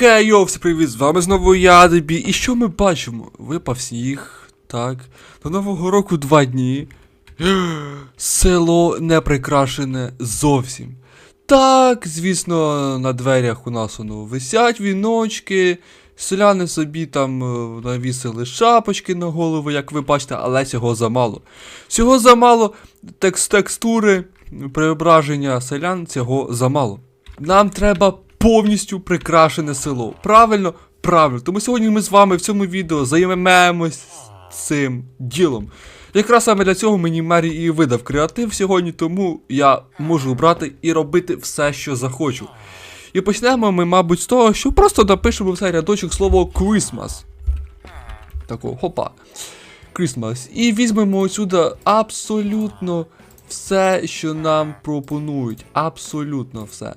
Окей, йо, привіт, з вами знову я, Дебі. І що ми бачимо? Випав сніг, так. До Нового року два дні. Село не прикрашене зовсім. Так, звісно, на дверях у нас воно висять віночки. Селяни собі там е, навісили шапочки на голову, як ви бачите, але цього замало. Всього замало текст текстури, преображення селян цього замало. Нам треба повністю прикрашене село. Правильно? Правильно. Тому сьогодні ми з вами в цьому відео займемось цим ділом. Якраз саме для цього мені Мері і видав креатив сьогодні, тому я можу брати і робити все, що захочу. І почнемо ми, мабуть, з того, що просто напишемо в цей рядочок слово Christmas. Такого, хопа. Christmas. І візьмемо отсюди абсолютно все, що нам пропонують. Абсолютно все.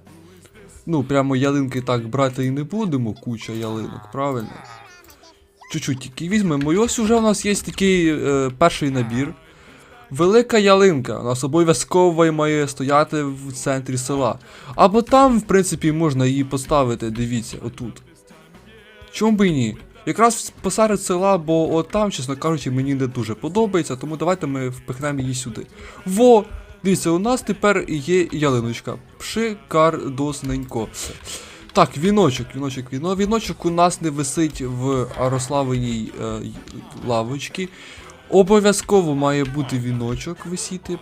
Ну, прямо ялинки так брати і не будемо, куча ялинок, правильно? Чуть-чуть тільки візьмемо. І ось уже у нас є такий е, перший набір. Велика ялинка, у нас обов'язково має стояти в центрі села. Або там, в принципі, можна її поставити, дивіться, отут. Чому би і ні? Якраз посеред села, бо от там, чесно кажучи, мені не дуже подобається, тому давайте ми впихнемо її сюди. Во! Дивіться, у нас тепер є ялиночка. Шикардосненько. Так, віночок, віночок, віно. Віночок у нас не висить в Арославиній е, лавочці. Обов'язково має бути віночок висіти.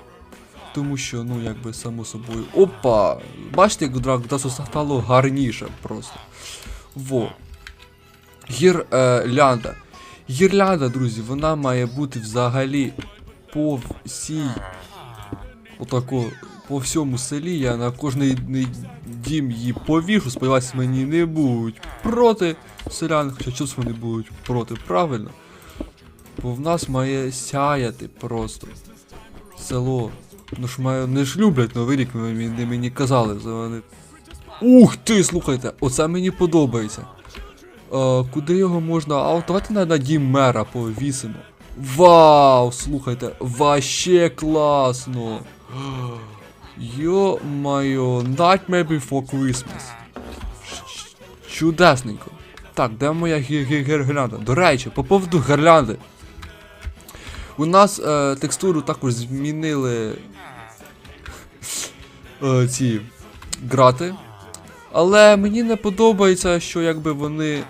Тому що, ну, якби само собою. Опа! Бачите, як драк стало гарніше просто. Во. Гірлянда. Гірлянда, друзі, вона має бути взагалі по всій. Отако, по всьому селі. Я на кожний дім її повішу. Сподіваюся, мені не будуть проти селян, хоча чого вони будуть проти, правильно? Бо в нас має сяяти просто село. Ну ж має, не ж люблять новий рік, мені, мені казали. за Вони... Ух ти, слухайте, оце мені подобається. Е, куди його можна. А от давайте на, на дім мера повісимо. Вау, слухайте, ваще класно. Йо-майо, Nightmare Before Christmas. Чудесненько. Так, де моя гі- гі- гірлянда? До речі, по поводу гірлянди. У нас е, текстуру також змінили е, ці грати. Але мені не подобається, що якби вони.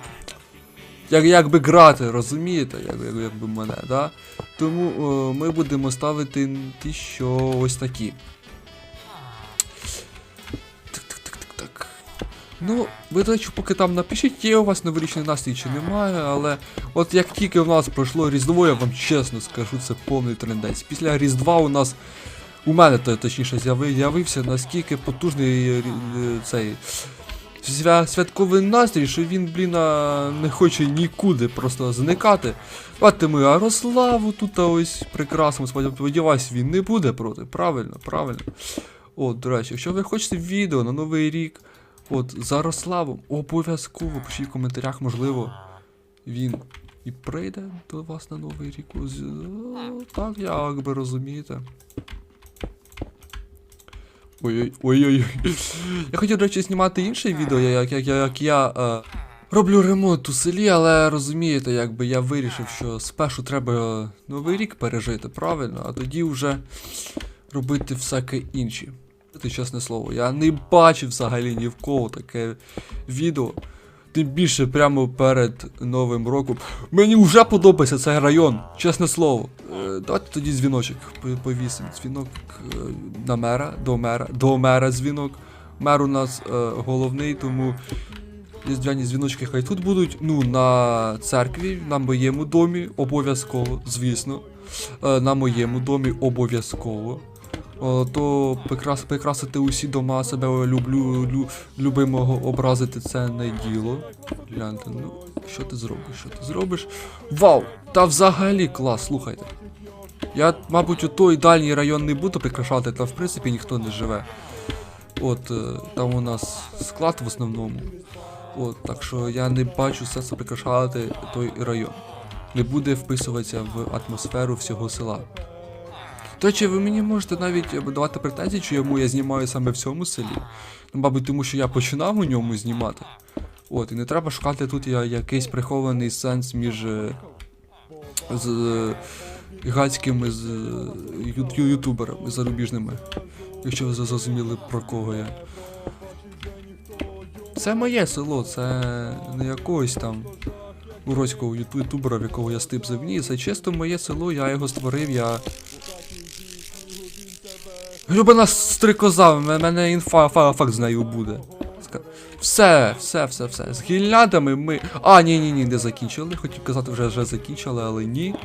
Як, якби грати, розумієте? Як, як, якби мене, да? Тому е, ми будемо ставити ті, що ось такі. Так-так-так-так-так. Ну, ви, до речі, поки там напишіть, є у вас новорічний настрій чи немає, але от як тільки в нас пройшло Різдво, я вам чесно скажу, це повний трендець. Після Різдва у нас. У мене точніше з'яви- з'явився наскільки потужний е, цей святковий настрій, що він, блін, не хоче нікуди просто зникати. Бачите, ми Арославу тут ось прекрасно, сподіваюсь, він не буде проти. Правильно, правильно. От, до речі, якщо ви хочете відео на Новий рік, от, з Арославом, обов'язково пишіть в коментарях, можливо, він і прийде до вас на Новий рік. Ось, е, Так, як би розумієте. Ой-ой, ой-ой. Я хотів, до речі, знімати інше відео, як, як, як я е, роблю ремонт у селі, але розумієте, якби я вирішив, що спершу треба новий рік пережити, правильно, а тоді вже робити всяке інше. Це чесне слово, я не бачив взагалі ні в кого таке відео. Тим більше прямо перед Новим роком. Мені вже подобається цей район, чесне слово. Е, давайте тоді дзвіночок повісимо. Дзвінок е, на мера, до мера, до мера дзвінок. Мер у нас е, головний, тому різдвяні дзвіночки хай тут будуть. Ну, на церкві, на моєму домі, обов'язково, звісно. На моєму домі обов'язково. О, то прикрас, прикрасити усі дома себе люблю, лю, любимого образити це не діло. Гляньте, ну що ти зробиш? Що ти зробиш? Вау! Та взагалі клас, слухайте. Я, мабуть, у той дальній район не буду прикрашати, там в принципі ніхто не живе. От, е, там у нас склад в основному. От, так що я не бачу сенсу прикрашати той район. Не буде вписуватися в атмосферу всього села. До речі, ви мені можете навіть е, давати претензії, чому я знімаю саме в цьому селі. Ну, мабуть, тому що я починав у ньому знімати. От, і не треба шукати тут я- якийсь прихований сенс між е, з е, гацькими з ютуберами зарубіжними. Якщо ви зрозуміли про кого я. Це моє село, це не якогось там уроцького ютубера, в якого я стипзав. Ні, це чисто моє село, я його створив, я. Любина стрикоза, в мене інфа-факт з нею буде. Все, все, все, все. З гіллядами ми. А, ні, ні, ні, не закінчили. Хотів казати, вже вже закінчили, але ні.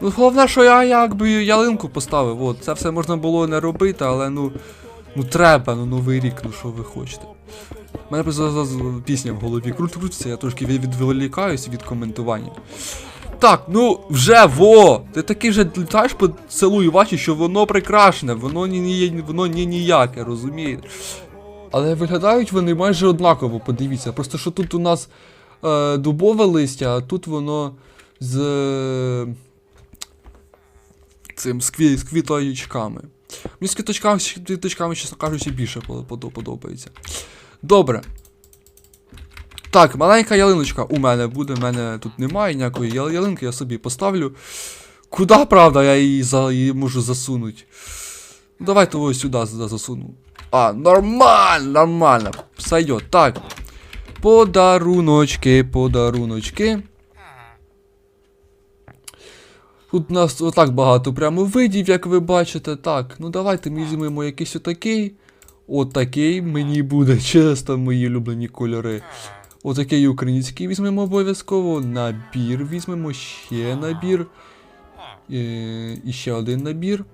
Ну, головне, що я якби ялинку поставив. От, це все можна було не робити, але ну. Ну треба, ну новий рік, ну що ви хочете. У мене просто пісня в голові крут крутиться, я трошки від- відволікаюсь від коментування. Так, ну вже во! Ти такий вже літаєш по селу і бачиш, що воно прикрашене, воно ні, ні, воно ні ніяке, розумієте? Але виглядають вони майже однаково, подивіться. Просто що тут у нас е, дубове листя, а тут воно з е, цим з, кві, з квіточками. Мені з квіточками, чесно кажучи, більше подо- подо- подобається. Добре. Так, маленька ялиночка у мене буде, в мене тут немає ніякої ялинки, я собі поставлю. Куда, правда, я її, за, її можу засунути? Ну, Давайте ось сюди засуну. А, нормально, нормально. Сойдет. Так. Подаруночки, подаруночки. Тут у нас отак багато прямо видів, як ви бачите. Так, ну давайте ми візьмемо якийсь отакий. Отакий мені буде чисто мої улюблені кольори. Отакий український візьмемо обов'язково. Набір візьмемо, ще набір. Е, і ще один набір.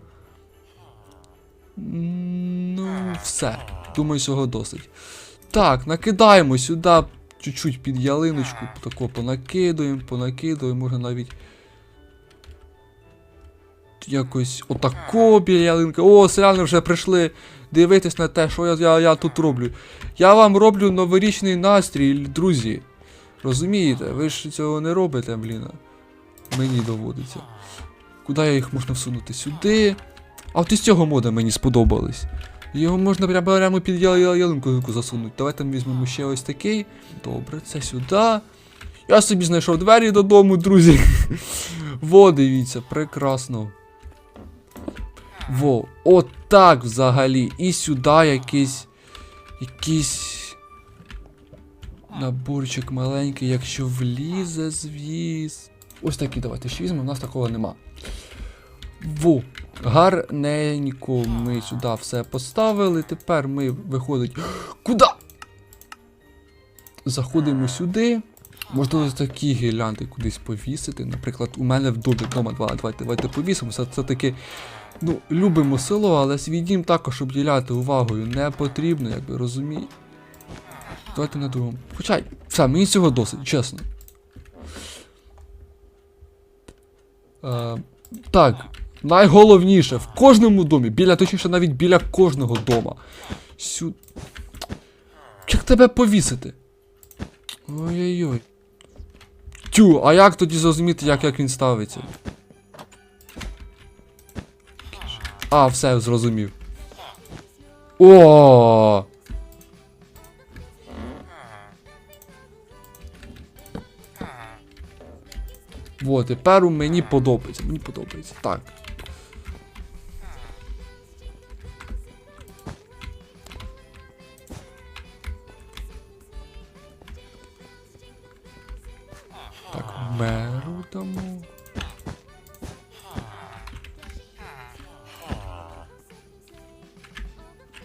Ну, все. Думаю, цього досить. Так, накидаємо сюди чуть-чуть під ялиночку. Тако понакидуємо, понакидуємо, можна навіть. Якось отако біля ялинки. О, селяни вже прийшли дивитись на те, що я, я, я тут роблю. Я вам роблю новорічний настрій, друзі. Розумієте? Ви ж цього не робите, блін. Мені доводиться. Куди я їх можна всунути? Сюди. А от із цього мода мені сподобались. Його можна прямо, прямо під ялинку засунути. Давайте візьмемо ще ось такий. Добре, це сюди. Я собі знайшов двері додому, друзі. Во, дивіться, прекрасно. Во, от так взагалі. І сюди якийсь. Якийсь. Наборчик маленький, якщо влізе, звіз. Ось такий давайте ще візьмемо, у нас такого нема. Во. Гарненько ми сюди все поставили. Тепер ми виходить. Куда? Заходимо сюди. Можна такі гірлянди кудись повісити. Наприклад, у мене в домі вдома. Давайте, давайте повісимо. Це, це таки. Ну, любимо село, але свій дім також обділяти увагою не потрібно, якби розумієте. Давайте на другому. Хоча, все, мені цього досить, чесно. Е, так, найголовніше, в кожному домі, біля, точніше, навіть біля кожного дома. Сю... Як тебе повісити? Ой-ой-ой. Тю, а як тоді зрозуміти, як, як він ставиться? А, все, зрозумів. О! Вот, тепер мені подобається. Мені подобається. Так,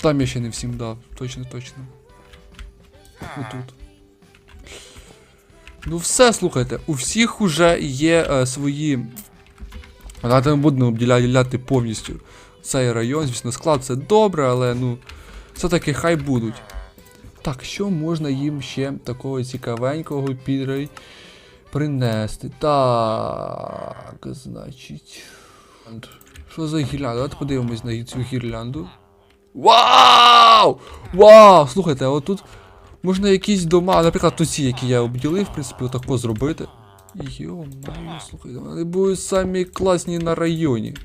Там я ще не всім дав, точно, точно. Отут. Ну все, слухайте, у всіх уже є е, свої. Давайте ми будемо обділяти повністю цей район, звісно, склад це добре, але ну. Все-таки хай будуть. Так, що можна їм ще такого цікавенького підрай принести? Так, значить. Що за гірлянда? Давайте подивимось на цю гірлянду. Вау! Вау! Слухайте, отут можна якісь дома, наприклад, ці, які я обділив, в принципі, отако зробити. Йо-моє, слухайте, вони будуть самі класні на районі.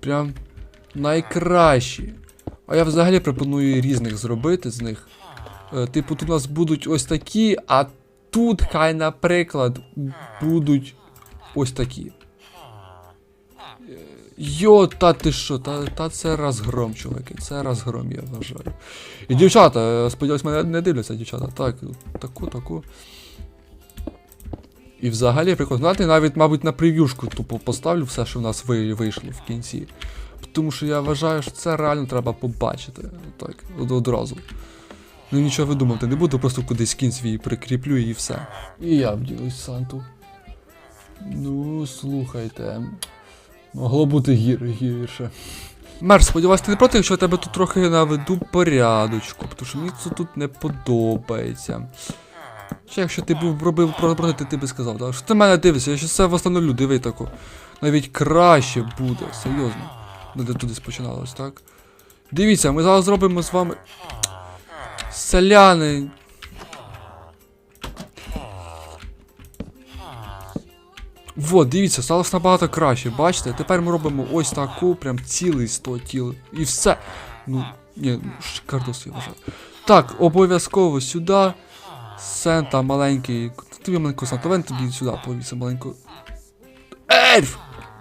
Прям найкращі. А я взагалі пропоную різних зробити з них. Е, Типу, тут у нас будуть ось такі, а тут хай, наприклад, будуть ось такі. Йо, та ти що, та, та це розгром, чуваки, це розгром, я вважаю. І дівчата, е, сподіваюсь, мене не дивляться, дівчата. Так, таку, таку. І взагалі прикольно. Знаєте, навіть, мабуть, на прев'юшку тупо поставлю все, що в нас вийшло в кінці. Тому що я вважаю, що це реально треба побачити. Так, одразу. Ну нічого видумати не буду, просто кудись кінь свій прикріплю і все. І я вділюсь Санту. Ну, слухайте. Могло бути гір, гірше. Мер, сподіваюсь, ти не проти, якщо я тебе тут трохи наведу порядочку, тому що мені це тут не подобається. Ще якщо ти був робив проти, ти, ти би сказав, так? Що ти мене дивишся, я ще все встановлю, диви тако. Навіть краще буде, серйозно. Ну, де туди спочиналось, так? Дивіться, ми зараз зробимо з вами. Селяни. Вот, дивіться, сталося набагато краще, бачите? Тепер ми робимо ось таку, прям цілий 100 тіл. І все. Ну, ні, ну, шикардос я вважаю. Так, обов'язково сюди. Сента маленький. Тобі маленьку Санту, вен тобі сюди повісив маленьку. Ельф!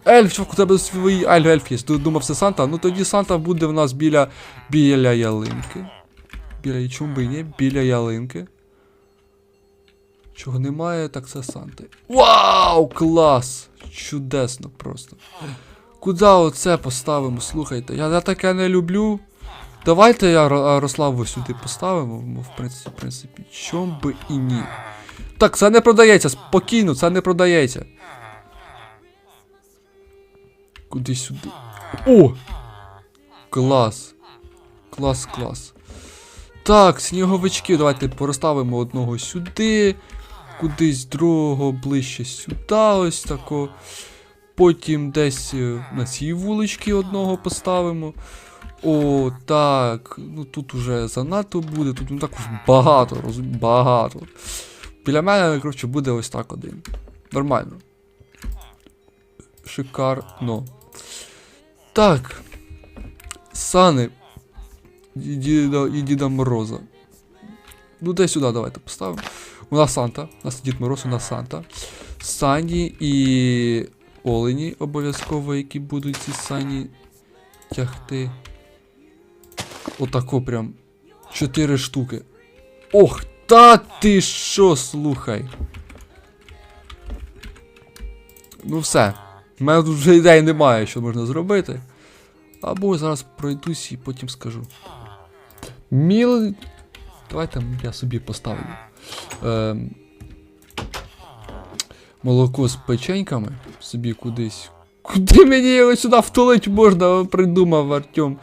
Ельф, чувак, у тебе свої ельф, ельф є. Ду- Думав, це Санта. Ну тоді Санта буде в нас біля. біля ялинки. Біля чому би ні? Біля ялинки. Чого немає, так це Санта. Вау! Клас! Чудесно просто. Куди оце поставимо? Слухайте, я, таке не люблю. Давайте я Ро- Рославу сюди поставимо, в принципі, в принципі, чом би і ні. Так, це не продається, спокійно, це не продається. Куди сюди? О! Клас. Клас, клас. Так, сніговички, давайте порозставимо одного сюди, кудись другого ближче сюди, ось тако. Потім десь е, на цій вуличці одного поставимо. О, так. Ну тут уже занадто буде, тут ну також багато, розумієш, багато. Біля мене, коротше, буде ось так один. Нормально. Шикарно. Так. Сани. І Діда, і Діда Мороза. Ну, десь сюди давайте поставимо. У нас Санта. У нас Дід Мороз, у нас Санта. Сані і Олені обов'язково, які будуть ці сані тягти. Отако прям. Чотири штуки. Ох, та ти що, слухай. Ну все. У мене тут вже ідей немає, що можна зробити. Або зараз пройдусь і потім скажу. Міл. Давайте я собі поставлю. Ем... Молоко з печеньками собі кудись. Куди мені його сюди втулить можна, придумав Артем.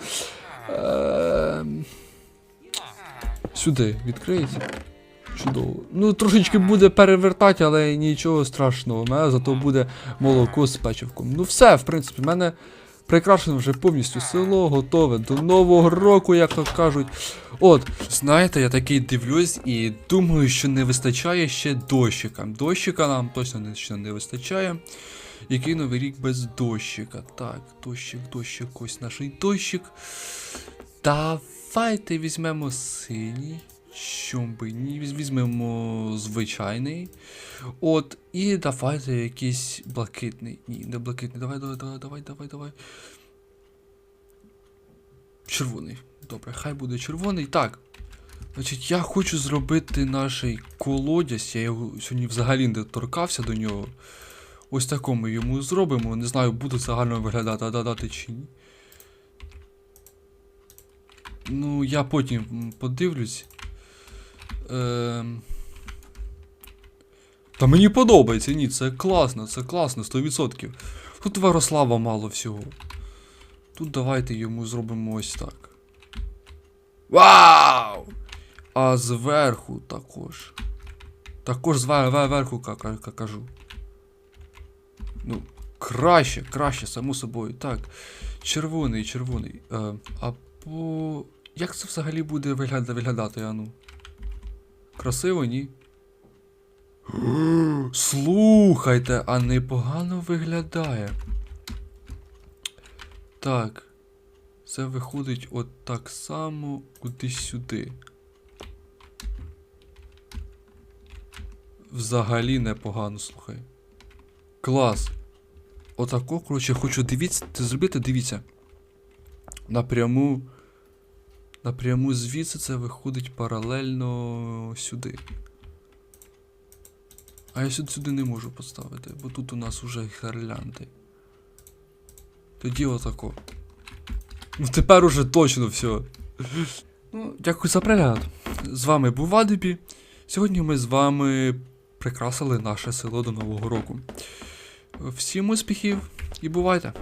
Ем... Сюди відкриється. Чудово. Ну, трошечки буде перевертати, але нічого страшного. У мене зато буде молоко з печивком. Ну все, в принципі, в мене прикрашено вже повністю село, готове до нового року, як то кажуть. От, знаєте, я такий дивлюсь і думаю, що не вистачає ще дощика. Дощика нам точно не, ще не вистачає. Який новий рік без дощика? Так, дощик, дощик, ось наш дощик. Давайте візьмемо синій. Чом би ні, візьмемо звичайний. От, і давайте якийсь блакитний. Ні, не блакитний. Давай, давай, давай, давай, давай, давай. Червоний. Добре, хай буде червоний. Так. Значить, я хочу зробити наш колодязь. Я його сьогодні взагалі не торкався до нього. Ось такому йому зробимо. Не знаю, буде це гарно виглядати, а додати чи ні. Ну, я потім подивлюсь. Ем... Та мені подобається, ні, це класно, це класно, 100%. Тут Варослава мало всього. Тут давайте йому зробимо ось так. Вау! А зверху також. Також зверху ка- ка- ка- кажу. Ну, краще, краще, само собою. Так. Червоний, червоний. Е, або. Як це взагалі буде вигляда- виглядати, ану? Красиво, ні? Слухайте, а непогано виглядає. Так. Це виходить от так само кудись сюди. Взагалі непогано, слухай. Клас. Отако, коротше, хочу дивіться, зробити, дивіться. Напряму. Напряму звідси це виходить паралельно сюди. А я сюди, сюди не можу поставити, бо тут у нас уже гірлянди. Тоді отако. Ну тепер уже точно все. Ну, дякую за перегляд. З вами був Вадибі. Сьогодні ми з вами прикрасили наше село до Нового року. Всім успіхів і бувайте!